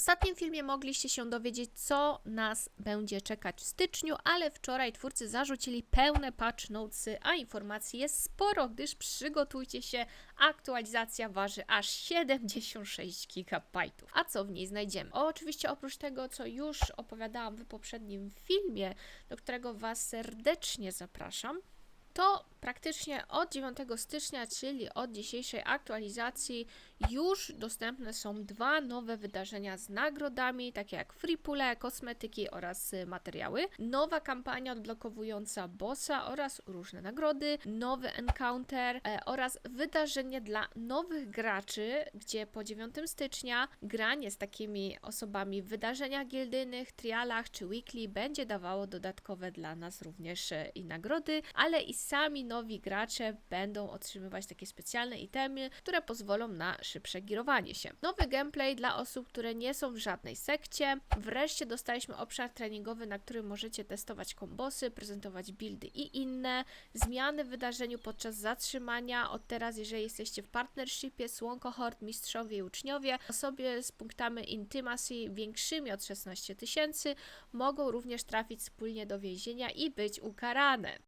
ostatnim filmie mogliście się dowiedzieć, co nas będzie czekać w styczniu, ale wczoraj twórcy zarzucili pełne patch notesy, a informacji jest sporo, gdyż przygotujcie się, aktualizacja waży aż 76 GB. A co w niej znajdziemy? Oczywiście oprócz tego, co już opowiadałam w poprzednim filmie, do którego Was serdecznie zapraszam, to praktycznie od 9 stycznia, czyli od dzisiejszej aktualizacji, już dostępne są dwa nowe wydarzenia z nagrodami, takie jak free pule, kosmetyki oraz y, materiały. Nowa kampania odblokowująca bossa oraz różne nagrody, nowy encounter e, oraz wydarzenie dla nowych graczy, gdzie po 9 stycznia granie z takimi osobami w wydarzeniach gildyjnych, trialach czy weekly będzie dawało dodatkowe dla nas również e, i nagrody, ale i sami nowi gracze będą otrzymywać takie specjalne itemy, które pozwolą na szybsze girowanie się. Nowy gameplay dla osób, które nie są w żadnej sekcie. Wreszcie dostaliśmy obszar treningowy, na którym możecie testować kombosy, prezentować buildy i inne. Zmiany w wydarzeniu podczas zatrzymania. Od teraz, jeżeli jesteście w partnershipie, słon kohort, mistrzowie i uczniowie, osoby z punktami intimacy większymi od 16 tysięcy mogą również trafić wspólnie do więzienia i być ukarane.